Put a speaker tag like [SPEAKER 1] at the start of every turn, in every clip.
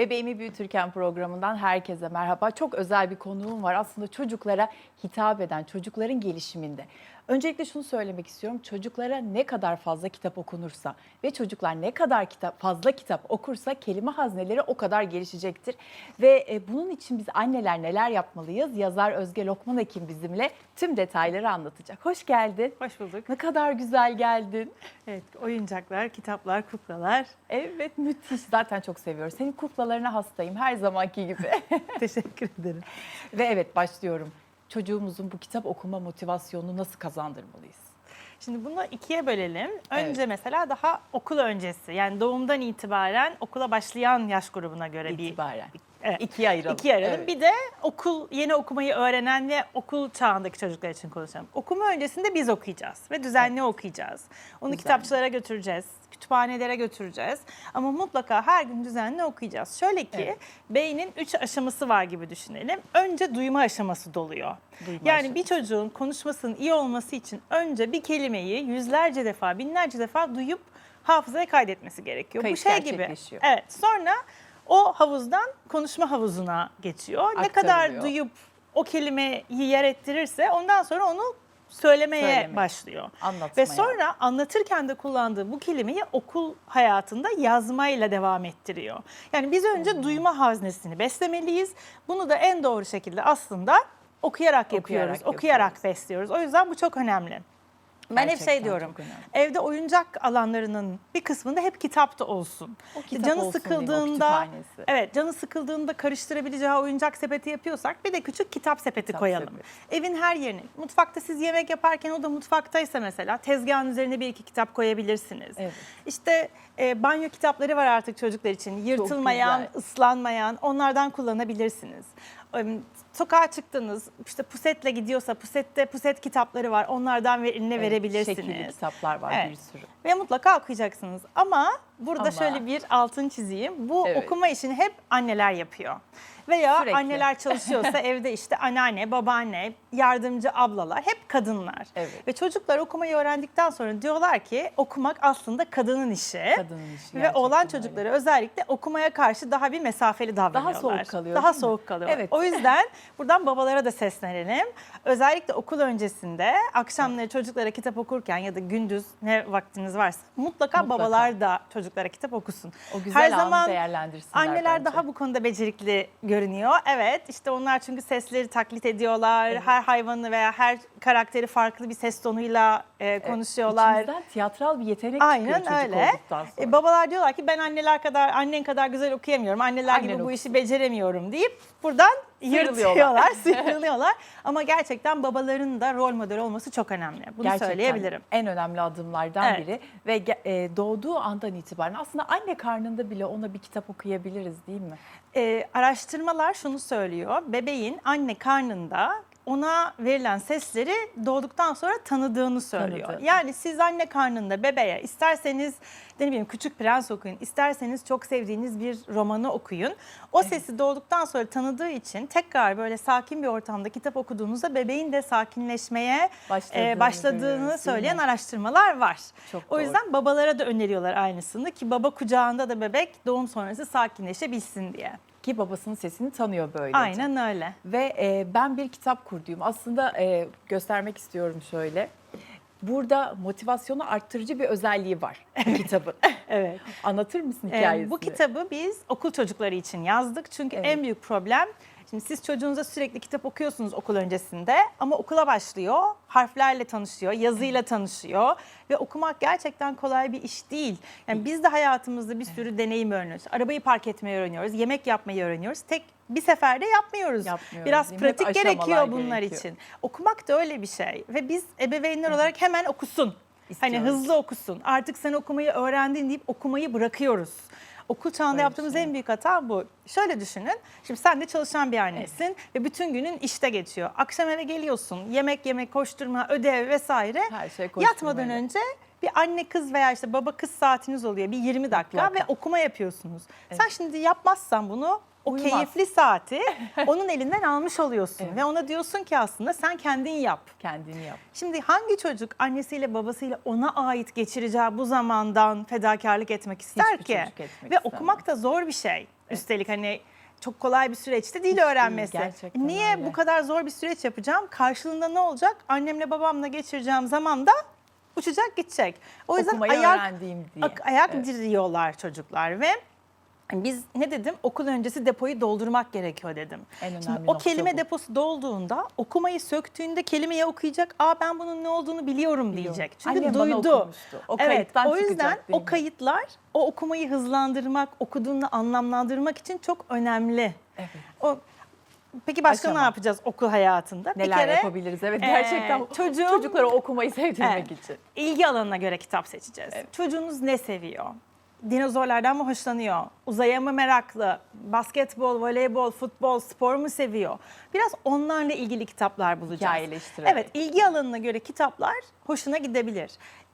[SPEAKER 1] Bebeğimi Büyütürken programından herkese merhaba. Çok özel bir konuğum var. Aslında çocuklara hitap eden, çocukların gelişiminde. Öncelikle şunu söylemek istiyorum. Çocuklara ne kadar fazla kitap okunursa ve çocuklar ne kadar kitap fazla kitap okursa kelime hazneleri o kadar gelişecektir. Ve e, bunun için biz anneler neler yapmalıyız? Yazar Özge Lokman Ekim bizimle tüm detayları anlatacak. Hoş geldin.
[SPEAKER 2] Hoş bulduk.
[SPEAKER 1] Ne kadar güzel geldin.
[SPEAKER 2] Evet, oyuncaklar, kitaplar, kuklalar.
[SPEAKER 1] Evet müthiş. Zaten çok seviyorum. Senin kuklalarına hastayım her zamanki gibi.
[SPEAKER 2] Teşekkür ederim.
[SPEAKER 1] Ve evet başlıyorum. Çocuğumuzun bu kitap okuma motivasyonunu nasıl kazandırmalıyız?
[SPEAKER 2] Şimdi bunu ikiye bölelim. Önce
[SPEAKER 1] Evet.
[SPEAKER 2] mesela daha okul öncesi yani doğumdan itibaren okula başlayan yaş grubuna göre bir
[SPEAKER 1] İtibaren.
[SPEAKER 2] Evet.
[SPEAKER 1] İkiye ayıralım.
[SPEAKER 2] ikiye ayıralım.
[SPEAKER 1] Evet.
[SPEAKER 2] Bir de okul yeni okumayı öğrenen ve okul çağındaki çocuklar için konuşalım. Okuma öncesinde biz okuyacağız ve düzenli okuyacağız. Onu
[SPEAKER 1] Düzenli.
[SPEAKER 2] kitapçılara götüreceğiz, kütüphanelere götüreceğiz. Ama mutlaka her gün düzenli okuyacağız. Şöyle ki
[SPEAKER 1] Evet.
[SPEAKER 2] beynin üç aşaması var gibi düşünelim. Önce duyma aşaması doluyor.
[SPEAKER 1] Duyma
[SPEAKER 2] yani
[SPEAKER 1] aşaması.
[SPEAKER 2] bir çocuğun konuşmasının iyi olması için önce bir kelimeyi yüzlerce defa, binlerce defa duyup hafızaya kaydetmesi gerekiyor.
[SPEAKER 1] Kayıt
[SPEAKER 2] Bu şey gibi. Evet. Sonra o havuzdan konuşma havuzuna geçiyor. Ne kadar
[SPEAKER 1] Aktarılıyor.
[SPEAKER 2] duyup o kelimeyi yer ettirirse ondan sonra onu söylemeye
[SPEAKER 1] Söylemeye.
[SPEAKER 2] başlıyor.
[SPEAKER 1] Anlatmaya.
[SPEAKER 2] Ve sonra anlatırken de kullandığı bu kelimeyi okul hayatında yazmayla devam ettiriyor. Yani biz önce
[SPEAKER 1] Hmm.
[SPEAKER 2] duyma haznesini beslemeliyiz. Bunu da en doğru şekilde aslında okuyarak yapıyoruz,
[SPEAKER 1] Okuyarak
[SPEAKER 2] okuyarak
[SPEAKER 1] yapıyoruz.
[SPEAKER 2] besliyoruz. O yüzden bu çok önemli. Ben hep
[SPEAKER 1] Gerçekten
[SPEAKER 2] şey diyorum. Evde oyuncak alanlarının bir kısmında hep kitap da olsun.
[SPEAKER 1] O kitap
[SPEAKER 2] canı
[SPEAKER 1] olsun? O
[SPEAKER 2] sıkıldığında
[SPEAKER 1] kütüphanesi.
[SPEAKER 2] evet canı sıkıldığında karıştırabileceği oyuncak sepeti yapıyorsak bir de küçük kitap sepeti
[SPEAKER 1] Kitap
[SPEAKER 2] koyalım.
[SPEAKER 1] sepeti.
[SPEAKER 2] Evin her yerine. Mutfakta siz yemek yaparken o da mutfaktaysa mesela tezgahın üzerine bir iki kitap koyabilirsiniz.
[SPEAKER 1] Evet.
[SPEAKER 2] İşte e, banyo kitapları var artık çocuklar için. Yırtılmayan, ıslanmayan onlardan kullanabilirsiniz. Sokağa çıktınız, işte pusetle gidiyorsa pusette puset kitapları var. Onlardan eline
[SPEAKER 1] Evet,
[SPEAKER 2] verebilirsiniz.
[SPEAKER 1] Şekilli kitaplar var
[SPEAKER 2] Evet.
[SPEAKER 1] bir sürü.
[SPEAKER 2] Ve mutlaka okuyacaksınız. Ama burada
[SPEAKER 1] Ama-
[SPEAKER 2] şöyle bir altın çizeyim. Bu
[SPEAKER 1] Evet.
[SPEAKER 2] okuma işini hep anneler yapıyor. Veya
[SPEAKER 1] Sürekli.
[SPEAKER 2] anneler çalışıyorsa evde işte anneanne, babaanne, yardımcı ablalar hep kadınlar.
[SPEAKER 1] Evet.
[SPEAKER 2] Ve çocuklar okumayı öğrendikten sonra diyorlar ki okumak aslında kadının işi.
[SPEAKER 1] Kadının işi
[SPEAKER 2] Ve oğlan
[SPEAKER 1] öyle.
[SPEAKER 2] çocukları özellikle okumaya karşı daha bir mesafeli davranıyorlar.
[SPEAKER 1] soğuk kalıyor,
[SPEAKER 2] Daha soğuk kalıyor.
[SPEAKER 1] Evet.
[SPEAKER 2] O yüzden buradan babalara da seslenelim. Özellikle okul öncesinde akşamları çocuklara kitap okurken ya da gündüz ne vaktiniz varsa mutlaka,
[SPEAKER 1] Mutlaka.
[SPEAKER 2] babalar da çocuklara kitap okusun.
[SPEAKER 1] O güzel
[SPEAKER 2] Her zaman
[SPEAKER 1] değerlendirsinler
[SPEAKER 2] Anneler
[SPEAKER 1] bence.
[SPEAKER 2] daha bu konuda becerikli görünüyor. Evet işte onlar çünkü sesleri taklit ediyorlar.
[SPEAKER 1] Evet.
[SPEAKER 2] Her hayvanı veya her karakteri farklı bir ses tonuyla e, konuşuyorlar.
[SPEAKER 1] İçimizden tiyatral bir yetenek
[SPEAKER 2] Aynen
[SPEAKER 1] çıkıyor çocuk
[SPEAKER 2] öyle.
[SPEAKER 1] olduktan sonra.
[SPEAKER 2] E, babalar diyorlar ki ben anneler kadar annen kadar güzel okuyamıyorum. Anneler
[SPEAKER 1] Annen
[SPEAKER 2] gibi bu
[SPEAKER 1] okusun.
[SPEAKER 2] işi beceremiyorum deyip buradan. Yırtıyorlar, sıyrılıyorlar. Ama gerçekten babaların da rol model olması çok önemli. Bunu
[SPEAKER 1] Gerçekten
[SPEAKER 2] söyleyebilirim.
[SPEAKER 1] en önemli adımlardan
[SPEAKER 2] Evet.
[SPEAKER 1] biri ve e, doğduğu andan itibaren aslında anne karnında bile ona bir kitap okuyabiliriz değil mi?
[SPEAKER 2] E, araştırmalar şunu söylüyor. Bebeğin anne karnında ona verilen sesleri doğduktan sonra tanıdığını söylüyor.
[SPEAKER 1] Tanıdı.
[SPEAKER 2] Yani siz anne karnında bebeğe isterseniz ne bileyim Küçük Prens okuyun, isterseniz çok sevdiğiniz bir romanı okuyun. O sesi doğduktan sonra tanıdığı için tekrar böyle sakin bir ortamda kitap okuduğunuzda bebeğin de sakinleşmeye
[SPEAKER 1] Başladığını
[SPEAKER 2] e, başladığını söyleyen araştırmalar var.
[SPEAKER 1] Çok
[SPEAKER 2] o
[SPEAKER 1] doğru.
[SPEAKER 2] yüzden babalara da öneriyorlar aynısını ki baba kucağında da bebek doğum sonrası sakinleşebilsin diye.
[SPEAKER 1] Ki babasının sesini tanıyor böylece.
[SPEAKER 2] Aynen öyle.
[SPEAKER 1] Ve e, ben bir kitap kurduyum. Aslında e, göstermek istiyorum şöyle. Burada motivasyonu arttırıcı bir özelliği var bu kitabın.
[SPEAKER 2] Evet.
[SPEAKER 1] Anlatır mısın
[SPEAKER 2] Ee,
[SPEAKER 1] hikayesini?
[SPEAKER 2] bu kitabı biz okul çocukları için yazdık. Çünkü
[SPEAKER 1] Evet.
[SPEAKER 2] en büyük problem Şimdi siz çocuğunuza sürekli kitap okuyorsunuz okul öncesinde ama okula başlıyor, harflerle tanışıyor, yazıyla tanışıyor ve okumak gerçekten kolay bir iş değil. Yani biz de hayatımızda bir sürü deneyim öğreniyoruz. Arabayı park etmeyi öğreniyoruz, yemek yapmayı öğreniyoruz. Tek bir seferde yapmıyoruz.
[SPEAKER 1] Yapmıyoruz,
[SPEAKER 2] Biraz pratik gerekiyor bunlar
[SPEAKER 1] gerekiyor.
[SPEAKER 2] için. Okumak da öyle bir şey ve biz ebeveynler olarak hemen okusun. Hani
[SPEAKER 1] İstiyoruz.
[SPEAKER 2] hızlı okusun. Artık sen okumayı öğrendin deyip okumayı bırakıyoruz. Okul çağında
[SPEAKER 1] Öyle
[SPEAKER 2] yaptığımız
[SPEAKER 1] şey.
[SPEAKER 2] en büyük hata bu. Şöyle düşünün. Şimdi sen de çalışan bir annesin ve bütün günün işte geçiyor. Akşam eve geliyorsun. Yemek yemek, koşturma, ödev vesaire.
[SPEAKER 1] Her şey.
[SPEAKER 2] Yatmadan önce bir anne kız veya işte baba kız saatiniz oluyor. Bir 20 dakika
[SPEAKER 1] Mutlaka.
[SPEAKER 2] ve okuma yapıyorsunuz. Sen şimdi yapmazsan bunu o
[SPEAKER 1] Uyumaz.
[SPEAKER 2] keyifli saati onun elinden almış oluyorsun
[SPEAKER 1] Evet.
[SPEAKER 2] ve ona diyorsun ki aslında sen kendin yap.
[SPEAKER 1] Kendini yap.
[SPEAKER 2] Şimdi hangi çocuk annesiyle babasıyla ona ait geçireceği bu zamandan fedakarlık etmek ister
[SPEAKER 1] Hiçbir
[SPEAKER 2] ki?
[SPEAKER 1] etmek
[SPEAKER 2] Ve
[SPEAKER 1] istemez.
[SPEAKER 2] okumak da zor bir şey. Üstelik hani çok kolay bir süreçte değil
[SPEAKER 1] Hiç değil,
[SPEAKER 2] öğrenmesi.
[SPEAKER 1] gerçekten
[SPEAKER 2] Niye
[SPEAKER 1] öyle.
[SPEAKER 2] bu kadar zor bir süreç yapacağım? Karşılığında ne olacak? Annemle babamla geçireceğim zamanda uçacak gidecek. O yüzden
[SPEAKER 1] Okumayı
[SPEAKER 2] ayak
[SPEAKER 1] diye.
[SPEAKER 2] ak- ayak
[SPEAKER 1] Evet.
[SPEAKER 2] diriyorlar çocuklar ve biz ne dedim? Okul öncesi depoyu doldurmak gerekiyor dedim.
[SPEAKER 1] En
[SPEAKER 2] Şimdi o kelime
[SPEAKER 1] bu.
[SPEAKER 2] deposu dolduğunda okumayı söktüğünde kelimeyi okuyacak. Aa ben bunun ne olduğunu biliyorum diyecek. Çünkü
[SPEAKER 1] Annem bana
[SPEAKER 2] duydu.
[SPEAKER 1] okumuştu. O
[SPEAKER 2] evet. O yüzden o kayıtlar o okumayı hızlandırmak, okuduğunu anlamlandırmak için çok önemli.
[SPEAKER 1] Evet.
[SPEAKER 2] O Peki başka
[SPEAKER 1] Aşama.
[SPEAKER 2] ne yapacağız okul hayatında?
[SPEAKER 1] Neler yapabiliriz? Evet
[SPEAKER 2] e,
[SPEAKER 1] gerçekten
[SPEAKER 2] çocuğun-
[SPEAKER 1] çocuklara okumayı sevdirmek
[SPEAKER 2] Evet.
[SPEAKER 1] için.
[SPEAKER 2] İlgi alanına göre kitap seçeceğiz.
[SPEAKER 1] Evet.
[SPEAKER 2] Çocuğunuz ne seviyor? Dinozorlardan mı hoşlanıyor? Uzaya mı meraklı? Basketbol, voleybol, futbol, spor mu seviyor? Biraz onlarla ilgili kitaplar bulacağız.
[SPEAKER 1] Hikayeleştirerek.
[SPEAKER 2] Evet, ilgi alanına göre kitaplar hoşuna gidebilir.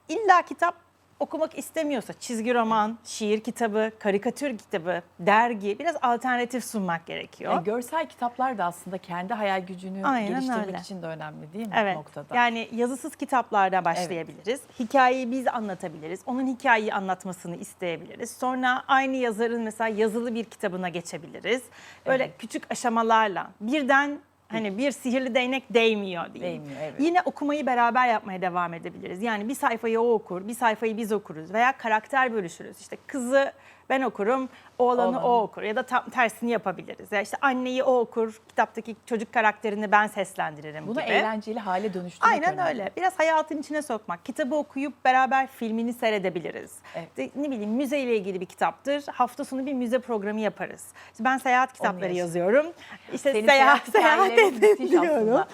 [SPEAKER 2] İlla kitap okumak istemiyorsa çizgi roman, şiir kitabı, karikatür kitabı, dergi biraz alternatif sunmak gerekiyor.
[SPEAKER 1] Yani görsel kitaplar da aslında kendi hayal gücünü
[SPEAKER 2] Aynen
[SPEAKER 1] geliştirmek
[SPEAKER 2] öyle.
[SPEAKER 1] için de önemli değil mi bu
[SPEAKER 2] Evet.
[SPEAKER 1] noktada?
[SPEAKER 2] Yani yazısız kitaplardan başlayabiliriz. Hikayeyi biz anlatabiliriz. Onun hikayeyi anlatmasını isteyebiliriz. Sonra aynı yazarın mesela yazılı bir kitabına geçebiliriz. Böyle
[SPEAKER 1] Evet.
[SPEAKER 2] küçük aşamalarla birden hani bir sihirli değnek değmiyor diyeyim.
[SPEAKER 1] Değmiyor, evet.
[SPEAKER 2] Yine okumayı beraber yapmaya devam edebiliriz. Yani bir sayfayı o okur, bir sayfayı biz okuruz veya karakter bölüşürüz. İşte kızı ben okurum, oğlanı
[SPEAKER 1] Oğlanı.
[SPEAKER 2] o okur ya da tam tersini yapabiliriz. Ya işte anneyi o okur, kitaptaki çocuk karakterini ben seslendiririm
[SPEAKER 1] Bunu
[SPEAKER 2] gibi.
[SPEAKER 1] eğlenceli hale dönüştürmek
[SPEAKER 2] Aynen
[SPEAKER 1] önemli.
[SPEAKER 2] öyle. Biraz hayatın içine sokmak. Kitabı okuyup beraber filmini seyredebiliriz.
[SPEAKER 1] Evet.
[SPEAKER 2] De- ne bileyim müzeyle ilgili bir kitaptır. Hafta sonu bir müze programı yaparız. İşte ben seyahat kitapları yazıyorum. İşte
[SPEAKER 1] Senin
[SPEAKER 2] seyahat,
[SPEAKER 1] seyahat
[SPEAKER 2] seyahat
[SPEAKER 1] müthiş
[SPEAKER 2] edebiliyorum.
[SPEAKER 1] aslında.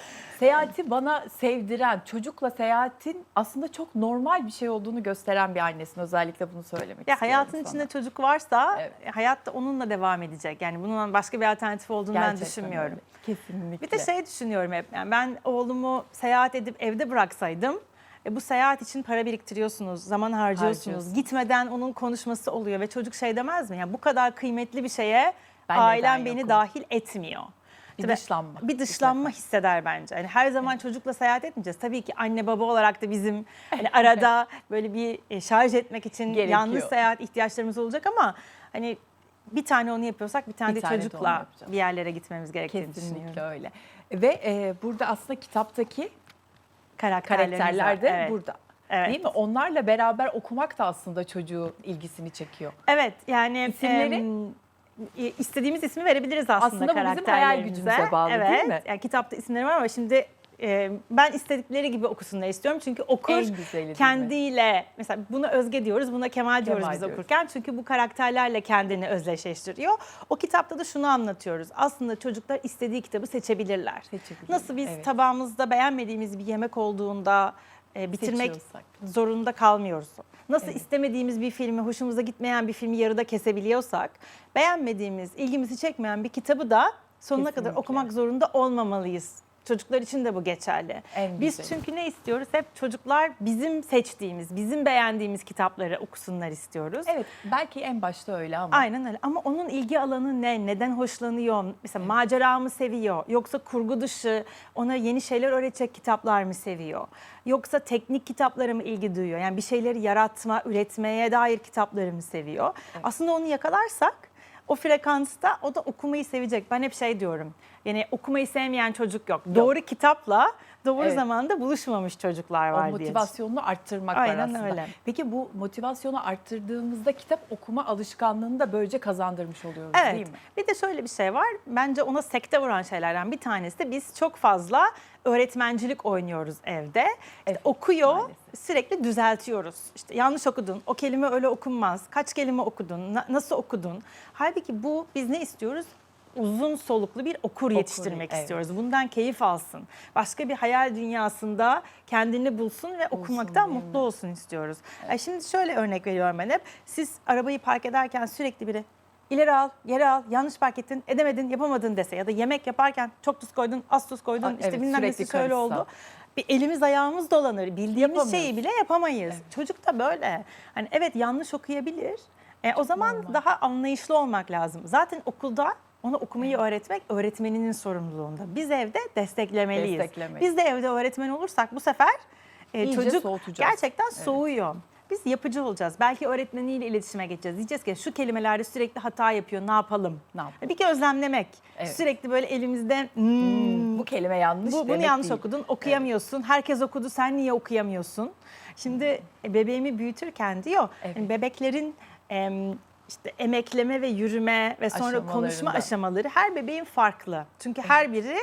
[SPEAKER 1] Seyahati bana sevdiren, çocukla seyahatin aslında çok normal bir şey olduğunu gösteren bir annesin. Özellikle bunu söylemek
[SPEAKER 2] Ya
[SPEAKER 1] istiyorum
[SPEAKER 2] hayatın
[SPEAKER 1] sana.
[SPEAKER 2] içinde çocuk varsa
[SPEAKER 1] Evet.
[SPEAKER 2] hayat da onunla devam edecek. Yani bunun başka bir alternatif olduğunu ben
[SPEAKER 1] Gerçekten
[SPEAKER 2] düşünmüyorum.
[SPEAKER 1] öyle. Kesinlikle.
[SPEAKER 2] Bir de şey düşünüyorum hep. Yani ben oğlumu seyahat edip evde bıraksaydım e, bu seyahat için para biriktiriyorsunuz, zaman harcıyorsunuz.
[SPEAKER 1] Harcıyorsun.
[SPEAKER 2] Gitmeden onun konuşması oluyor ve çocuk şey demez mi? Yani bu kadar kıymetli bir şeye
[SPEAKER 1] Ben
[SPEAKER 2] ailem beni
[SPEAKER 1] yokum?
[SPEAKER 2] dahil etmiyor.
[SPEAKER 1] Bir dışlanma.
[SPEAKER 2] Bir dışlanma hisseder bence. Yani her zaman çocukla seyahat etmeyeceğiz. Tabii ki anne baba olarak da bizim hani arada böyle bir e, şarj etmek için
[SPEAKER 1] Gerekiyor.
[SPEAKER 2] yalnız seyahat ihtiyaçlarımız olacak ama hani bir tane onu yapıyorsak bir tane
[SPEAKER 1] Bir
[SPEAKER 2] de
[SPEAKER 1] tane de onu
[SPEAKER 2] çocukla
[SPEAKER 1] yapacağız.
[SPEAKER 2] bir yerlere gitmemiz gerektiğini
[SPEAKER 1] Kesinlikle
[SPEAKER 2] düşünüyorum.
[SPEAKER 1] öyle. Ve e, burada aslında kitaptaki
[SPEAKER 2] Karakterlerimiz
[SPEAKER 1] karakterler de
[SPEAKER 2] Evet.
[SPEAKER 1] burada.
[SPEAKER 2] Evet.
[SPEAKER 1] Değil mi? Onlarla beraber okumak da aslında çocuğun ilgisini çekiyor.
[SPEAKER 2] Evet yani
[SPEAKER 1] İsimleri?
[SPEAKER 2] em, istediğimiz ismi verebiliriz aslında,
[SPEAKER 1] Aslında bu bizim hayal
[SPEAKER 2] karakterlerimize.
[SPEAKER 1] gücümüze bağlı,
[SPEAKER 2] evet.
[SPEAKER 1] değil mi?
[SPEAKER 2] Yani kitapta isimleri var ama şimdi e, ben istedikleri gibi okusunlar istiyorum. Çünkü okur kendiyle mesela buna Özge diyoruz, buna Kemal diyoruz
[SPEAKER 1] Kemal
[SPEAKER 2] biz
[SPEAKER 1] diyoruz.
[SPEAKER 2] okurken. Çünkü bu karakterlerle kendini özdeşleştiriyor. O kitapta da şunu anlatıyoruz. Aslında çocuklar istediği kitabı seçebilirler.
[SPEAKER 1] Seçebilirler,
[SPEAKER 2] Nasıl biz
[SPEAKER 1] evet.
[SPEAKER 2] tabağımızda beğenmediğimiz bir yemek olduğunda e, bitirmek
[SPEAKER 1] Seçiyorsak.
[SPEAKER 2] zorunda kalmıyoruz. Nasıl
[SPEAKER 1] Evet.
[SPEAKER 2] istemediğimiz bir filmi, hoşumuza gitmeyen bir filmi yarıda kesebiliyorsak, beğenmediğimiz, ilgimizi çekmeyen bir kitabı da sonuna kadar
[SPEAKER 1] Kesinlikle.
[SPEAKER 2] okumak zorunda olmamalıyız. Çocuklar için de bu geçerli.
[SPEAKER 1] En
[SPEAKER 2] Biz
[SPEAKER 1] güzeli.
[SPEAKER 2] çünkü ne istiyoruz? Hep çocuklar bizim seçtiğimiz, bizim beğendiğimiz kitapları okusunlar istiyoruz.
[SPEAKER 1] Evet belki en başta öyle ama.
[SPEAKER 2] Aynen öyle ama onun ilgi alanı ne? Neden hoşlanıyor? Mesela macera mı seviyor? Yoksa kurgu dışı ona yeni şeyler öğretecek kitaplar mı seviyor? Yoksa teknik kitaplara mı ilgi duyuyor? Yani bir şeyleri yaratma, üretmeye dair kitapları mı seviyor? Aslında onu yakalarsak o frekansta o da okumayı sevecek. Ben hep şey diyorum. Yani okumayı sevmeyen çocuk yok. Doğru kitapla doğru
[SPEAKER 1] Evet.
[SPEAKER 2] zamanda buluşmamış çocuklar
[SPEAKER 1] O
[SPEAKER 2] var diye.
[SPEAKER 1] motivasyonunu arttırmak var
[SPEAKER 2] Aynen
[SPEAKER 1] aslında.
[SPEAKER 2] öyle.
[SPEAKER 1] Peki bu motivasyonu arttırdığımızda kitap okuma alışkanlığını da böylece kazandırmış oluyoruz
[SPEAKER 2] Evet.
[SPEAKER 1] değil mi?
[SPEAKER 2] Bir de şöyle bir şey var. Bence ona sekte vuran şeylerden bir tanesi de biz çok fazla öğretmencilik oynuyoruz evde. İşte
[SPEAKER 1] Evet,
[SPEAKER 2] okuyor,
[SPEAKER 1] maalesef.
[SPEAKER 2] sürekli düzeltiyoruz. İşte yanlış okudun, o kelime öyle okunmaz. Kaç kelime okudun, na- nasıl okudun? Halbuki bu biz ne istiyoruz? Uzun soluklu bir okur yetiştirmek
[SPEAKER 1] evet.
[SPEAKER 2] istiyoruz. Bundan keyif alsın. Başka bir hayal dünyasında kendini bulsun ve okumaktan
[SPEAKER 1] değil mi?
[SPEAKER 2] mutlu olsun istiyoruz. E şimdi şöyle örnek veriyorum ben hep. Siz arabayı park ederken sürekli biri ileri al, geri al, yanlış park ettin, edemedin, yapamadın dese ya da yemek yaparken çok tuz koydun, az tuz koydun,
[SPEAKER 1] Aa,
[SPEAKER 2] işte
[SPEAKER 1] evet,
[SPEAKER 2] bilmem nesi şöyle oldu. Bir elimiz ayağımız dolanır. Bildiğimiz
[SPEAKER 1] Yapamıyoruz.
[SPEAKER 2] şeyi bile yapamayız. Çocuk da böyle. Hani evet yanlış okuyabilir. E, o zaman
[SPEAKER 1] Normal.
[SPEAKER 2] daha anlayışlı olmak lazım. Zaten okulda Ona okumayı öğretmek öğretmeninin sorumluluğunda. Biz evde desteklemeliyiz.
[SPEAKER 1] Desteklemeliyiz.
[SPEAKER 2] Biz de evde öğretmen olursak bu sefer e,
[SPEAKER 1] İyice
[SPEAKER 2] çocuk
[SPEAKER 1] soğutacağız.
[SPEAKER 2] gerçekten soğuyor. Biz yapıcı olacağız. Belki öğretmeniyle iletişime geçeceğiz. Diyeceğiz ki şu kelimelerde sürekli hata yapıyor. Ne yapalım?
[SPEAKER 1] Ne yapalım?
[SPEAKER 2] Bir gözlemlemek.
[SPEAKER 1] Evet.
[SPEAKER 2] Sürekli böyle elimizde "Hmm,
[SPEAKER 1] Bu kelime yanlış
[SPEAKER 2] bu, bunu
[SPEAKER 1] demek
[SPEAKER 2] yanlış
[SPEAKER 1] değil.
[SPEAKER 2] okudun, okuyamıyorsun. Herkes okudu, sen niye okuyamıyorsun? Şimdi e, bebeğimi büyütürken diyor,
[SPEAKER 1] Evet.
[SPEAKER 2] yani bebeklerin em, işte emekleme ve yürüme ve sonra konuşma aşamaları her bebeğin farklı. Çünkü her biri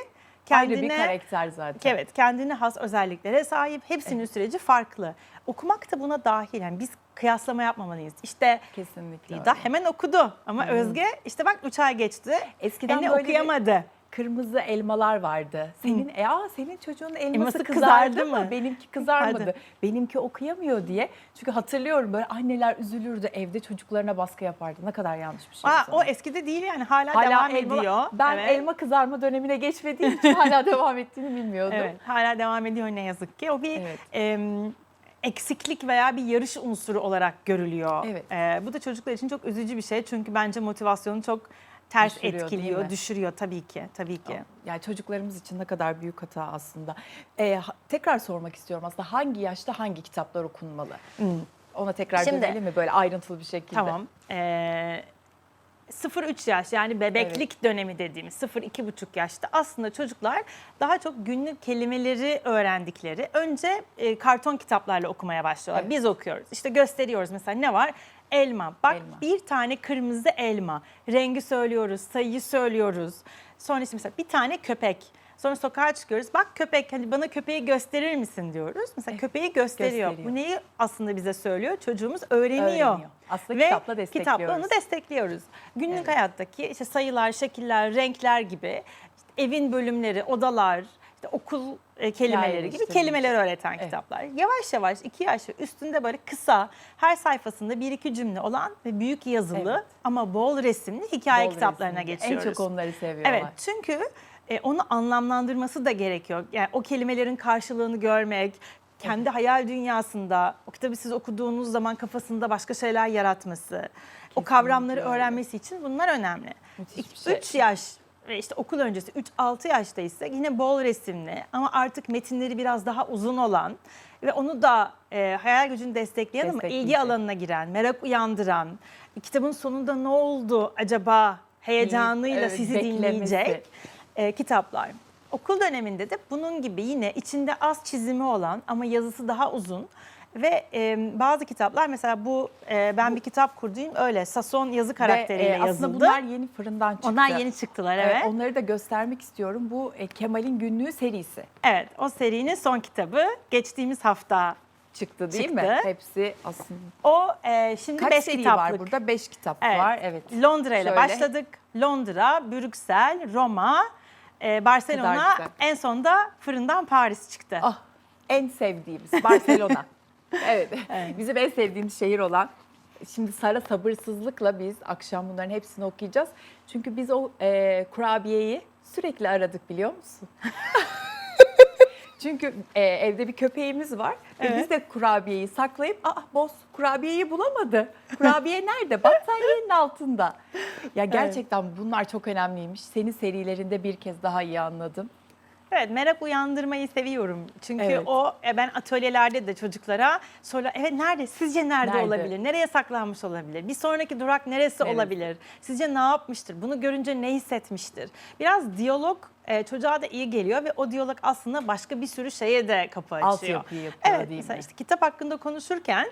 [SPEAKER 1] Ayrı bir
[SPEAKER 2] kendine
[SPEAKER 1] karakter zaten.
[SPEAKER 2] Evet, kendine has özelliklere sahip. Hepsinin süreci farklı. Okumak da buna dahil. Yani biz kıyaslama yapmamalıyız. İşte
[SPEAKER 1] Kesinlikle.
[SPEAKER 2] İda
[SPEAKER 1] öyle.
[SPEAKER 2] hemen okudu ama Özge işte bak 3 ay geçti.
[SPEAKER 1] Eskiden
[SPEAKER 2] Eskiden
[SPEAKER 1] böyle bir-
[SPEAKER 2] okuyamadı.
[SPEAKER 1] Kırmızı elmalar vardı. Senin e, aa, senin çocuğun elması,
[SPEAKER 2] Elması
[SPEAKER 1] kızardı,
[SPEAKER 2] kızardı
[SPEAKER 1] mı?
[SPEAKER 2] mı?
[SPEAKER 1] Benimki kızarmadı.
[SPEAKER 2] Kızardı.
[SPEAKER 1] Benimki okuyamıyor diye. Çünkü hatırlıyorum böyle anneler üzülürdü evde çocuklarına baskı yapardı. Ne kadar yanlış bir şey.
[SPEAKER 2] Aa, o eskide değil yani hala,
[SPEAKER 1] Hala
[SPEAKER 2] devam
[SPEAKER 1] elma-
[SPEAKER 2] ediyor.
[SPEAKER 1] Ben
[SPEAKER 2] Evet.
[SPEAKER 1] elma kızarma dönemine geçmediğim için hala devam ettiğini bilmiyordum.
[SPEAKER 2] Evet, hala devam ediyor ne yazık ki. O bir
[SPEAKER 1] Evet.
[SPEAKER 2] em, eksiklik veya bir yarış unsuru olarak görülüyor.
[SPEAKER 1] Evet.
[SPEAKER 2] Ee, bu da çocuklar için çok üzücü bir şey çünkü bence motivasyonu çok ters
[SPEAKER 1] Düşürüyor,
[SPEAKER 2] etkiliyor, düşürüyor tabii ki, tabii ki.
[SPEAKER 1] Yani çocuklarımız için ne kadar büyük hata aslında. Ee, tekrar sormak istiyorum aslında hangi yaşta hangi kitaplar okunmalı? Ona tekrar
[SPEAKER 2] Şimdi-
[SPEAKER 1] dönelim mi böyle ayrıntılı bir şekilde?
[SPEAKER 2] Tamam. Ee, 0-3 yaş yani bebeklik dönemi dediğimiz 0-2,5 yaşta aslında çocuklar daha çok günlük kelimeleri öğrendikleri önce e, karton kitaplarla okumaya başlıyorlar.
[SPEAKER 1] Evet.
[SPEAKER 2] Biz okuyoruz. İşte gösteriyoruz mesela ne var? Elma. Bak
[SPEAKER 1] Elma.
[SPEAKER 2] bir tane kırmızı elma. Rengi söylüyoruz, sayıyı söylüyoruz. Sonra işte mesela bir tane köpek. Sonra sokağa çıkıyoruz. Bak köpek hani bana köpeği gösterir misin diyoruz. Mesela köpeği gösteriyor.
[SPEAKER 1] gösteriyor.
[SPEAKER 2] Bu neyi aslında bize söylüyor? Çocuğumuz öğreniyor.
[SPEAKER 1] Öğreniyor. Aslında
[SPEAKER 2] Ve
[SPEAKER 1] kitapla destekliyoruz.
[SPEAKER 2] kitapla onu destekliyoruz. Günlük
[SPEAKER 1] Evet.
[SPEAKER 2] hayattaki işte sayılar, şekiller, renkler gibi işte evin bölümleri, odalar, işte okul e, kelimeleri gibi kelimeler öğreten
[SPEAKER 1] Evet.
[SPEAKER 2] kitaplar. Yavaş yavaş iki yaş ve üstünde böyle kısa her sayfasında bir iki cümle olan ve büyük yazılı
[SPEAKER 1] Evet.
[SPEAKER 2] ama bol resimli hikaye
[SPEAKER 1] Bol
[SPEAKER 2] kitaplarına
[SPEAKER 1] resimli.
[SPEAKER 2] geçiyoruz.
[SPEAKER 1] En çok onları seviyorlar.
[SPEAKER 2] Evet çünkü e, onu anlamlandırması da gerekiyor. Yani o kelimelerin karşılığını görmek, kendi hayal dünyasında, o kitabı siz okuduğunuz zaman kafasında başka şeyler yaratması, o kavramları
[SPEAKER 1] öyle.
[SPEAKER 2] öğrenmesi için bunlar önemli.
[SPEAKER 1] Müthiş bir şey.
[SPEAKER 2] 3 yaş işte okul öncesi 3-6 yaşta ise yine bol resimli ama artık metinleri biraz daha uzun olan ve onu da e, hayal gücünü destekleyen ama ilgi alanına giren, merak uyandıran, kitabın sonunda ne oldu acaba heyecanıyla
[SPEAKER 1] Evet,
[SPEAKER 2] sizi dinleyecek e, kitaplar. Okul döneminde de bunun gibi yine içinde az çizimi olan ama yazısı daha uzun ve e, bazı kitaplar mesela bu e, ben bir kitap kurduğum öyle Sason yazı karakteriyle
[SPEAKER 1] Ve, e,
[SPEAKER 2] yazıldı.
[SPEAKER 1] Aslında bunlar yeni fırından çıktı.
[SPEAKER 2] Onlar yeni çıktılar
[SPEAKER 1] Evet,
[SPEAKER 2] evet.
[SPEAKER 1] Onları da göstermek istiyorum. Bu e, Kemal'in günlüğü serisi
[SPEAKER 2] Evet o serinin son kitabı geçtiğimiz hafta.
[SPEAKER 1] çıktı değil
[SPEAKER 2] Çıktı.
[SPEAKER 1] mi? Hepsi aslında.
[SPEAKER 2] O e, şimdi
[SPEAKER 1] Kaç
[SPEAKER 2] 5
[SPEAKER 1] seri
[SPEAKER 2] kitaplık.
[SPEAKER 1] var burada? Beş kitap
[SPEAKER 2] Evet.
[SPEAKER 1] var. Evet.
[SPEAKER 2] Londra ile başladık. Londra, Brüksel, Roma, e, Barcelona en sonda fırından Paris çıktı.
[SPEAKER 1] Ah, en sevdiğimiz Barcelona. evet. Bizim en sevdiğimiz şehir olan. Şimdi Sara sabırsızlıkla biz akşam bunların hepsini okuyacağız. Çünkü biz o e, kurabiyeyi sürekli aradık biliyor musun? Çünkü e, evde bir köpeğimiz var ve
[SPEAKER 2] Evet.
[SPEAKER 1] biz de kurabiyeyi saklayıp aa boz kurabiyeyi bulamadı. Kurabiye nerede? Battaniyenin altında. Ya gerçekten bunlar çok önemliymiş. Senin serilerinde bir kez daha iyi anladım.
[SPEAKER 2] Evet merak uyandırmayı seviyorum. Çünkü
[SPEAKER 1] Evet.
[SPEAKER 2] o e, ben atölyelerde de çocuklara sonra evet nerede sizce nerede,
[SPEAKER 1] Nerede?
[SPEAKER 2] olabilir? Nereye saklanmış olabilir? Bir sonraki durak neresi,
[SPEAKER 1] Neresi?
[SPEAKER 2] olabilir? Sizce ne yapmıştır? Bunu görünce ne hissetmiştir? Biraz diyalog e, çocuğa da iyi geliyor ve o diyalog aslında başka bir sürü şeye de kapı açıyor.
[SPEAKER 1] Altyapıyı yapıyor
[SPEAKER 2] Evet
[SPEAKER 1] değil
[SPEAKER 2] mesela
[SPEAKER 1] mi?
[SPEAKER 2] işte kitap hakkında konuşurken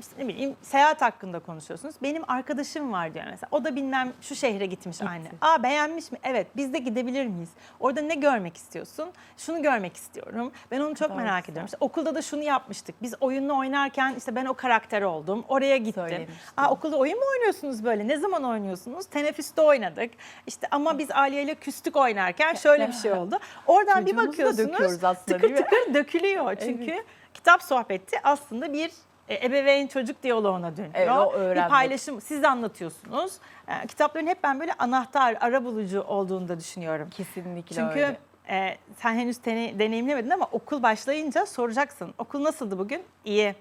[SPEAKER 2] işte ne bileyim seyahat hakkında konuşuyorsunuz. Benim arkadaşım var diyor mesela. O da bilmem şu şehre gitmiş anne. Aa beğenmiş mi? Evet. Biz de gidebilir miyiz? Orada ne görmek istiyorsun? Şunu görmek istiyorum. Ben onu çok
[SPEAKER 1] kadar
[SPEAKER 2] merak ediyorum. İşte okulda da şunu yapmıştık. Biz oyunla oynarken işte ben o karakter oldum. Oraya gittim. Aa okulda oyun mu oynuyorsunuz böyle? Ne zaman oynuyorsunuz? Teneffüste oynadık. İşte ama biz Aliye ile küstük oynarken şöyle bir şey oldu. Oradan bir bakıyorsunuz
[SPEAKER 1] aslında,
[SPEAKER 2] tıkır tıkır dökülüyor. Çünkü kitap sohbeti aslında bir e, ebeveyn çocuk diyaloğuna dönüyor.
[SPEAKER 1] Evet, o
[SPEAKER 2] bir paylaşım. Siz anlatıyorsunuz. E, kitapların hep ben böyle anahtar, ara bulucu olduğunu da düşünüyorum.
[SPEAKER 1] Kesinlikle
[SPEAKER 2] Çünkü
[SPEAKER 1] öyle.
[SPEAKER 2] e, sen henüz tene- deneyimlemedin ama okul başlayınca soracaksın. Okul nasıldı bugün? İyi.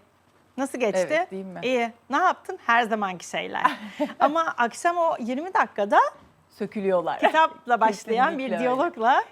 [SPEAKER 2] Nasıl geçti?
[SPEAKER 1] Evet, değil mi?
[SPEAKER 2] İyi. Ne yaptın? Her zamanki şeyler. ama akşam o 20 dakikada
[SPEAKER 1] sökülüyorlar.
[SPEAKER 2] Kitapla başlayan bir
[SPEAKER 1] Kesinlikle öyle.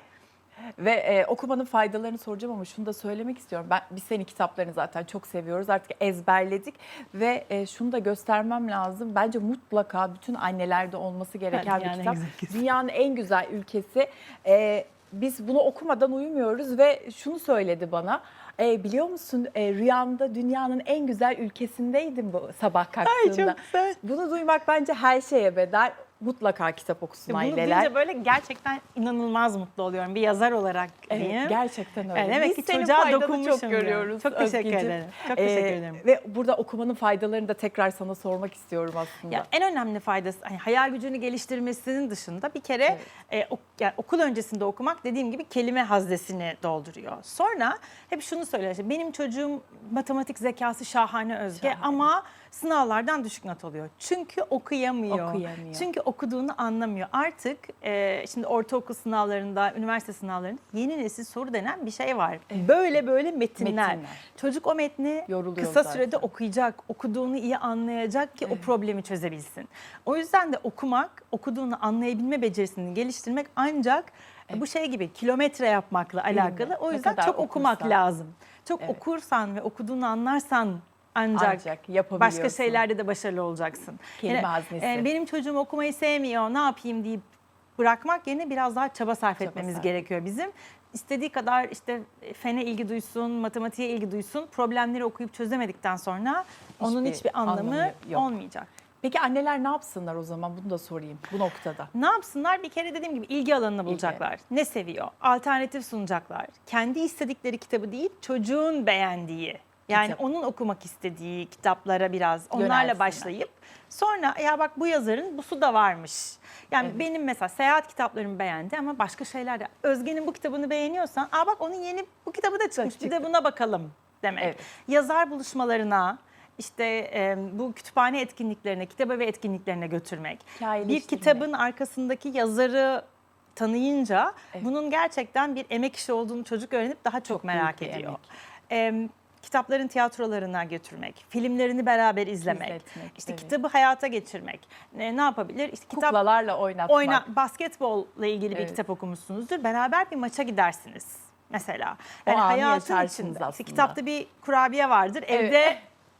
[SPEAKER 1] Ve e, okumanın faydalarını soracağım ama şunu da söylemek istiyorum. Ben biz senin kitaplarını zaten çok seviyoruz. Artık ezberledik ve e, şunu da göstermem lazım. Bence mutlaka bütün annelerde olması gereken bir kitap. Dünyanın en güzel ülkesi. E, biz bunu okumadan uyumuyoruz ve şunu söyledi bana. E, biliyor musun e, rüyamda dünyanın en güzel ülkesindeydim bu sabah kalktığımda.
[SPEAKER 2] çok güzel.
[SPEAKER 1] Bunu duymak bence her şeye bedel. Mutlaka kitap okusun
[SPEAKER 2] Bunu
[SPEAKER 1] aileler.
[SPEAKER 2] duyunca böyle gerçekten inanılmaz mutlu oluyorum bir yazar olarak
[SPEAKER 1] Evet,
[SPEAKER 2] diyeyim.
[SPEAKER 1] gerçekten öyle.
[SPEAKER 2] Evet, demek
[SPEAKER 1] Biz
[SPEAKER 2] ki çocuğa dokunmuşum
[SPEAKER 1] çok görüyoruz.
[SPEAKER 2] Çok teşekkür
[SPEAKER 1] Özgeciğim.
[SPEAKER 2] ederim. Çok
[SPEAKER 1] Ee,
[SPEAKER 2] teşekkür ederim.
[SPEAKER 1] Ve burada okumanın faydalarını da tekrar sana sormak istiyorum aslında.
[SPEAKER 2] Ya en önemli faydası hani hayal gücünü geliştirmesinin dışında bir kere e, ok- yani okul öncesinde okumak dediğim gibi kelime haznesini dolduruyor. Sonra hep şunu söylüyor işte benim çocuğum matematik zekası şahane Özge
[SPEAKER 1] Şahane.
[SPEAKER 2] ama sınavlardan düşük not alıyor. Çünkü okuyamıyor.
[SPEAKER 1] Okuyamıyor.
[SPEAKER 2] Çünkü okuduğunu anlamıyor. Artık e, şimdi ortaokul sınavlarında, üniversite sınavlarında yeni nesil soru denen bir şey var. Böyle böyle metinler.
[SPEAKER 1] Metinler.
[SPEAKER 2] Çocuk o metni
[SPEAKER 1] Yoruluyor
[SPEAKER 2] kısa
[SPEAKER 1] zaten.
[SPEAKER 2] sürede okuyacak, okuduğunu iyi anlayacak ki
[SPEAKER 1] Evet.
[SPEAKER 2] o problemi çözebilsin. O yüzden de okumak, okuduğunu anlayabilme becerisini geliştirmek ancak bu şey gibi kilometre yapmakla alakalı. O yüzden çok okumak
[SPEAKER 1] okursan.
[SPEAKER 2] lazım. Çok
[SPEAKER 1] Evet.
[SPEAKER 2] okursan ve okuduğunu anlarsan ancak,
[SPEAKER 1] Ancak yapabiliyorsun.
[SPEAKER 2] başka şeylerde de başarılı olacaksın.
[SPEAKER 1] Kelime haznesi.
[SPEAKER 2] e, benim çocuğum okumayı sevmiyor, ne yapayım deyip bırakmak yerine biraz daha çaba sarf
[SPEAKER 1] Çaba
[SPEAKER 2] etmemiz
[SPEAKER 1] sarf.
[SPEAKER 2] gerekiyor bizim. İstediği kadar işte fene ilgi duysun, matematiğe ilgi duysun. Problemleri okuyup çözemedikten sonra onun
[SPEAKER 1] Hiçbir
[SPEAKER 2] hiçbir anlamı,
[SPEAKER 1] anlamı yok.
[SPEAKER 2] olmayacak.
[SPEAKER 1] Peki anneler ne yapsınlar o zaman? Bunu da sorayım bu noktada.
[SPEAKER 2] Ne yapsınlar? Bir kere dediğim gibi ilgi alanını bulacaklar. Ne seviyor? Alternatif sunacaklar. Kendi istedikleri kitabı değil, çocuğun beğendiği. Yani
[SPEAKER 1] Kitap.
[SPEAKER 2] onun okumak istediği kitaplara biraz onlarla
[SPEAKER 1] Yönelsinler.
[SPEAKER 2] başlayıp sonra ya bak bu yazarın busu da varmış. Yani
[SPEAKER 1] Evet.
[SPEAKER 2] benim mesela seyahat kitaplarımı beğendi ama başka şeyler de. Özge'nin bu kitabını beğeniyorsan, aa bak onun yeni bu kitabı da çıkmış. Bir de buna bakalım demek.
[SPEAKER 1] Evet.
[SPEAKER 2] Yazar buluşmalarına işte e, bu kütüphane etkinliklerine, kitaba ve etkinliklerine götürmek. Bir kitabın arkasındaki yazarı tanıyınca
[SPEAKER 1] Evet.
[SPEAKER 2] bunun gerçekten bir emek işi olduğunu çocuk öğrenip daha çok,
[SPEAKER 1] Çok
[SPEAKER 2] merak ediyor.
[SPEAKER 1] emek.
[SPEAKER 2] Kitapların tiyatrolarına götürmek, filmlerini beraber izlemek,
[SPEAKER 1] İzletmek,
[SPEAKER 2] işte
[SPEAKER 1] evet.
[SPEAKER 2] kitabı hayata geçirmek. Ne, ne yapabilir? İşte kitap
[SPEAKER 1] Kuklalarla oynatmak.
[SPEAKER 2] oyna basketbolla ilgili bir
[SPEAKER 1] Evet.
[SPEAKER 2] kitap okumuşsunuzdur. Beraber bir maça gidersiniz mesela.
[SPEAKER 1] O
[SPEAKER 2] Yani
[SPEAKER 1] anı
[SPEAKER 2] hayatın içinde. işte
[SPEAKER 1] aslında.
[SPEAKER 2] kitapta bir kurabiye vardır.
[SPEAKER 1] Evet.
[SPEAKER 2] Evde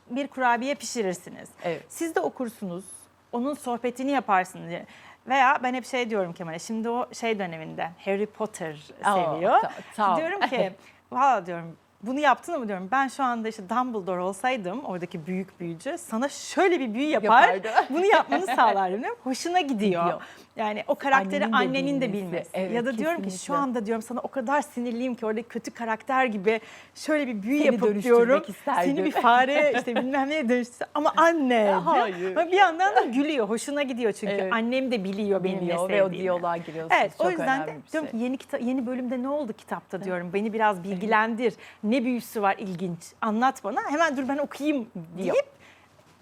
[SPEAKER 2] bir kurabiye pişirirsiniz.
[SPEAKER 1] Evet.
[SPEAKER 2] Siz de okursunuz. Onun sohbetini yaparsınız. Veya ben hep şey diyorum Kemal'e. Şimdi o şey döneminde Harry Potter
[SPEAKER 1] Oo,
[SPEAKER 2] seviyor.
[SPEAKER 1] ta- tamam.
[SPEAKER 2] Diyorum ki valla diyorum bunu yaptın mı diyorum. Ben şu anda işte Dumbledore olsaydım oradaki büyük büyücü sana şöyle bir büyü yapar.
[SPEAKER 1] Yapardı.
[SPEAKER 2] bunu yapmanı sağlardım. diyorum. Hoşuna gidiyor.
[SPEAKER 1] Gidiyor.
[SPEAKER 2] Yani o karakteri
[SPEAKER 1] Annenin de
[SPEAKER 2] annenin de
[SPEAKER 1] bilmesi.
[SPEAKER 2] bilmesi.
[SPEAKER 1] Evet,
[SPEAKER 2] ya da diyorum ki şu
[SPEAKER 1] kesinlikle.
[SPEAKER 2] anda diyorum sana o kadar sinirliyim ki orada kötü karakter gibi şöyle bir büyü
[SPEAKER 1] Seni
[SPEAKER 2] yapıp diyorum.
[SPEAKER 1] isterdim.
[SPEAKER 2] Seni bir fare işte bilmem neye dönüştürse ama anne.
[SPEAKER 1] Hayır.
[SPEAKER 2] Ama bir yandan da gülüyor. Hoşuna gidiyor çünkü
[SPEAKER 1] Evet.
[SPEAKER 2] annem de biliyor benim ne
[SPEAKER 1] Bilmiyor ve o
[SPEAKER 2] sevdiğimi.
[SPEAKER 1] diyaloğa giriyorsunuz.
[SPEAKER 2] Evet, o
[SPEAKER 1] Çok
[SPEAKER 2] yüzden de diyorum
[SPEAKER 1] şey.
[SPEAKER 2] ki yeni yeni bölümde ne oldu kitapta diyorum. Beni biraz bilgilendir. Ne büyüsü var ilginç. Anlat bana. Hemen dur ben okuyayım deyip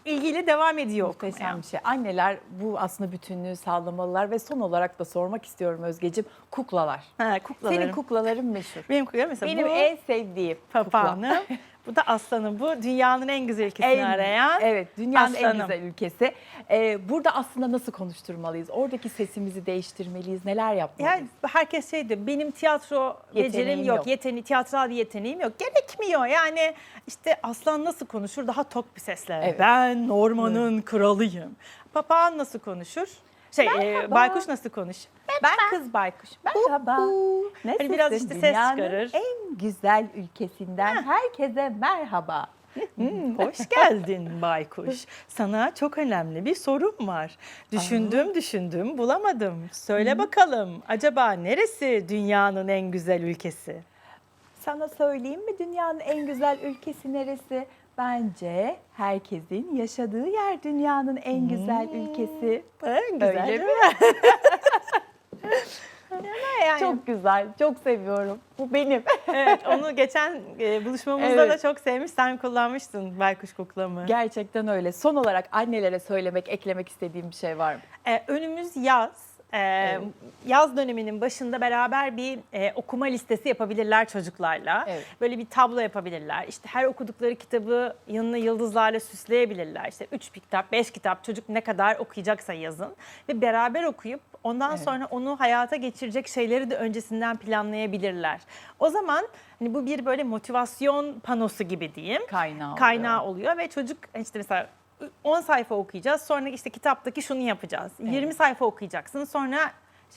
[SPEAKER 2] ilgiyle devam ediyor okumaya.
[SPEAKER 1] Muhteşem bir şey. Anneler bu aslında bütünlüğü sağlamalılar ve son olarak da sormak istiyorum Özgeciğim. Kuklalar.
[SPEAKER 2] Ha, kuklalarım.
[SPEAKER 1] Senin kuklaların meşhur.
[SPEAKER 2] Benim kuklalarım mesela
[SPEAKER 1] Benim
[SPEAKER 2] bu
[SPEAKER 1] en sevdiğim kukla.
[SPEAKER 2] papağanım. bu da aslanım. Bu dünyanın en güzel ülkesini
[SPEAKER 1] En-
[SPEAKER 2] arayan.
[SPEAKER 1] Evet, dünyanın en
[SPEAKER 2] aslanım.
[SPEAKER 1] güzel ülkesi. Ee, burada aslında nasıl konuşturmalıyız? Oradaki sesimizi değiştirmeliyiz. Neler yapmalıyız?
[SPEAKER 2] Yani herkes şey diyor, benim tiyatro
[SPEAKER 1] Yeteneğim
[SPEAKER 2] becerim yok,
[SPEAKER 1] yok.
[SPEAKER 2] Yeteneği, tiyatral yeteneğim yok. Gerekmiyor yani işte aslan nasıl konuşur? Daha tok bir sesle.
[SPEAKER 1] Evet.
[SPEAKER 2] Ben ormanın kralıyım. Papağan nasıl konuşur? Şey, e,
[SPEAKER 1] Merhaba.
[SPEAKER 2] baykuş nasıl konuşur?
[SPEAKER 1] ben kız baykuş. Merhaba. Nasılsın?
[SPEAKER 2] Hani biraz işte ses
[SPEAKER 1] Dünyanın
[SPEAKER 2] çıkarır.
[SPEAKER 1] en güzel ülkesinden herkese merhaba.
[SPEAKER 2] Hmm, hoş geldin baykuş. Sana çok önemli bir sorum var. Düşündüm düşündüm bulamadım. Söyle bakalım acaba neresi dünyanın en güzel ülkesi?
[SPEAKER 1] Sana söyleyeyim mi dünyanın en güzel ülkesi neresi? Bence herkesin yaşadığı yer dünyanın en güzel
[SPEAKER 2] Hmm.
[SPEAKER 1] ülkesi.
[SPEAKER 2] Ha, güzel
[SPEAKER 1] Öyle mi?
[SPEAKER 2] mi? yani,
[SPEAKER 1] Çok güzel, çok seviyorum. Bu benim.
[SPEAKER 2] evet, onu geçen e, buluşmamızda
[SPEAKER 1] Evet.
[SPEAKER 2] da çok sevmiş. Sen kullanmıştın baykuş kuklamı.
[SPEAKER 1] Gerçekten öyle. Son olarak annelere söylemek, eklemek istediğim bir şey var mı?
[SPEAKER 2] E, önümüz yaz. Ee, Yaz döneminin başında beraber bir e, okuma listesi yapabilirler çocuklarla.
[SPEAKER 1] Evet.
[SPEAKER 2] Böyle bir tablo yapabilirler. İşte her okudukları kitabı yanına yıldızlarla süsleyebilirler. İşte 3 kitap, 5 kitap çocuk ne kadar okuyacaksa yazın. Ve beraber okuyup ondan
[SPEAKER 1] Evet.
[SPEAKER 2] sonra onu hayata geçirecek şeyleri de öncesinden planlayabilirler. O zaman hani bu bir böyle motivasyon panosu gibi diyeyim
[SPEAKER 1] Kaynağı
[SPEAKER 2] kaynağı
[SPEAKER 1] oluyor.
[SPEAKER 2] oluyor ve çocuk işte mesela 10 sayfa okuyacağız. Sonra işte kitaptaki şunu yapacağız. 20 sayfa okuyacaksın. Sonra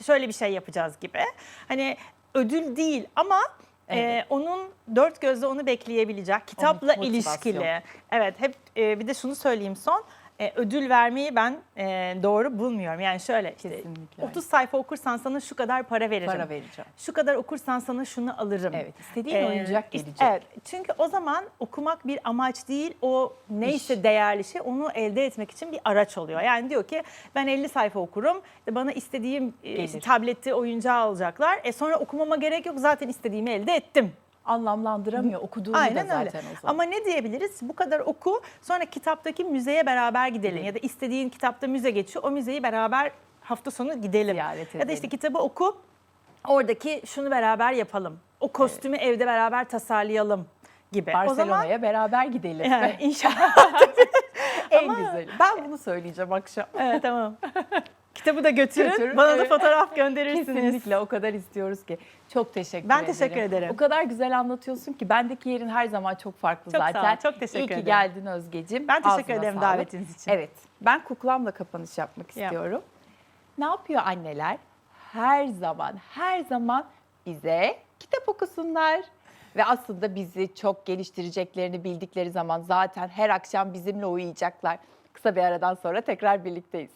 [SPEAKER 2] şöyle bir şey yapacağız gibi. Hani ödül değil ama e,
[SPEAKER 1] Evet.
[SPEAKER 2] onun dört gözle onu bekleyebilecek kitapla ilişkili. Evet hep e, bir de şunu söyleyeyim son. E, ödül vermeyi ben e, doğru bulmuyorum. Yani şöyle işte
[SPEAKER 1] Kesinlikle.
[SPEAKER 2] 30 sayfa okursan sana şu kadar para veririm.
[SPEAKER 1] Para vereceğim.
[SPEAKER 2] Şu kadar okursan sana şunu alırım.
[SPEAKER 1] Evet, istediğin
[SPEAKER 2] Ee,
[SPEAKER 1] oyuncak gelecek.
[SPEAKER 2] Evet, çünkü o zaman okumak bir amaç değil, o neyse
[SPEAKER 1] İş.
[SPEAKER 2] değerli şey onu elde etmek için bir araç oluyor. Yani diyor ki ben 50 sayfa okurum, işte bana istediğim e, işte
[SPEAKER 1] Gelir.
[SPEAKER 2] tableti, oyuncağı alacaklar. E sonra okumama gerek yok, zaten istediğimi elde ettim.
[SPEAKER 1] Anlamlandıramıyor. Okuduğunu
[SPEAKER 2] Aynen
[SPEAKER 1] da
[SPEAKER 2] öyle.
[SPEAKER 1] zaten o zaman.
[SPEAKER 2] Ama ne diyebiliriz? Bu kadar oku, sonra kitaptaki müzeye beraber gidelim. Ya da istediğin kitapta müze geçiyor, o müzeyi beraber hafta sonu gidelim.
[SPEAKER 1] Ziyaret
[SPEAKER 2] Ya da işte
[SPEAKER 1] edelim.
[SPEAKER 2] kitabı oku, oradaki şunu beraber yapalım. O kostümü evde beraber tasarlayalım gibi. O zaman
[SPEAKER 1] Barcelona'ya beraber gidelim.
[SPEAKER 2] yani inşallah.
[SPEAKER 1] en
[SPEAKER 2] Ama-
[SPEAKER 1] güzeli. Ben bunu söyleyeceğim akşam.
[SPEAKER 2] evet tamam. Kitabı da götürün.
[SPEAKER 1] Götürün,
[SPEAKER 2] Bana da
[SPEAKER 1] evet.
[SPEAKER 2] fotoğraf gönderirsiniz.
[SPEAKER 1] Kesinlikle o kadar istiyoruz ki. Çok teşekkür
[SPEAKER 2] Ben
[SPEAKER 1] ederim.
[SPEAKER 2] teşekkür ederim.
[SPEAKER 1] O kadar güzel anlatıyorsun ki bendeki yerin her zaman çok farklı
[SPEAKER 2] Çok sağ ol,
[SPEAKER 1] zaten.
[SPEAKER 2] çok teşekkür
[SPEAKER 1] İyi ki
[SPEAKER 2] ederim.
[SPEAKER 1] geldin Özgeciğim.
[SPEAKER 2] Ben teşekkür
[SPEAKER 1] Ağzına
[SPEAKER 2] ederim
[SPEAKER 1] sağlık.
[SPEAKER 2] davetiniz için.
[SPEAKER 1] Evet. Ben kuklamla kapanış yapmak
[SPEAKER 2] Yap.
[SPEAKER 1] istiyorum. Ne yapıyor anneler? Her zaman, her zaman bize kitap okusunlar. Ve aslında bizi çok geliştireceklerini bildikleri zaman zaten her akşam bizimle uyuyacaklar. Kısa bir aradan sonra tekrar birlikteyiz.